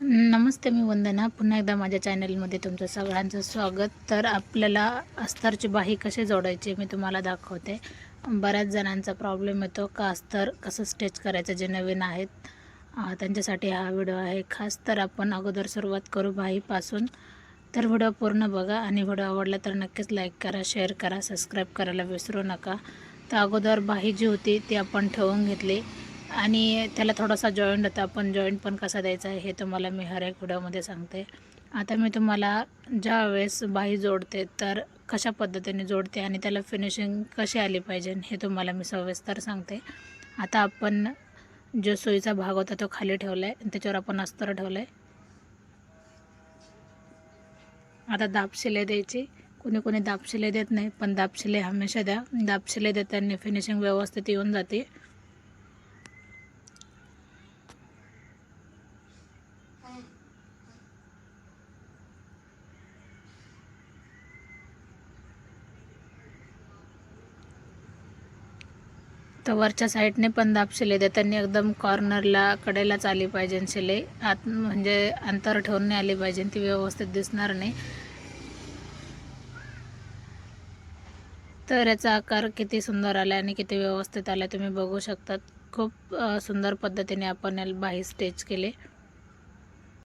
नमस्ते मी वंदना. पुन्हा एकदा माझ्या चॅनलमध्ये तुमचं सगळ्यांचं स्वागत. तर आपल्याला अस्तरची बाही कशी जोडायची मी तुम्हाला दाखवते. बऱ्याच जणांचा प्रॉब्लेम येतो का अस्तर कसं स्टेच करायचं जे नवीन आहेत. त्यांच्यासाठी हा व्हिडिओ आहे. खास तर आपण अगोदर सुरुवात करू बाहीपासून. तर व्हिडिओ पूर्ण बघा आणि व्हिडिओ आवडला तर नक्कीच लाईक करा शेअर करा सबस्क्राईब करायला विसरू नका. तर अगोदर बाही जी होती ती आपण ठेवून घेतली. आणि त्याला थोडासा जॉईंट होता आपण जॉईंट पण कसा द्यायचा आहे हे तुम्हाला मी हर एक व्हिडिओमध्ये सांगते. आता मी तुम्हाला ज्या वेळेस बाही जोडते तर कशा पद्धतीने जोडते आणि त्याला फिनिशिंग कशी आली पाहिजे हे तुम्हाला मी सविस्तर सांगते. आता आपण जो सोयीचा भाग होता तो खाली ठेवला आहे त्याच्यावर आपण अस्तर ठेवलं आहे आता दापशिले द्यायची. कोणी कोणी दापशिले देत नाही पण दापशिले हमेशा द्या. दापशिले देताना फिनिशिंग व्यवस्थित येऊन जाते. तर वरच्या साईडने पण दाब शिलाई देताना एकदम कॉर्नरला कडेलाच आली पाहिजे शिलाई आत म्हणजे अंतर ठेवून नाही आली पाहिजे ती व्यवस्थित दिसणार नाही. तर याचा आकार किती सुंदर आला आणि किती व्यवस्थित आला तुम्ही बघू शकतात. खूप सुंदर पद्धतीने आपण याला बाही स्टेच केले.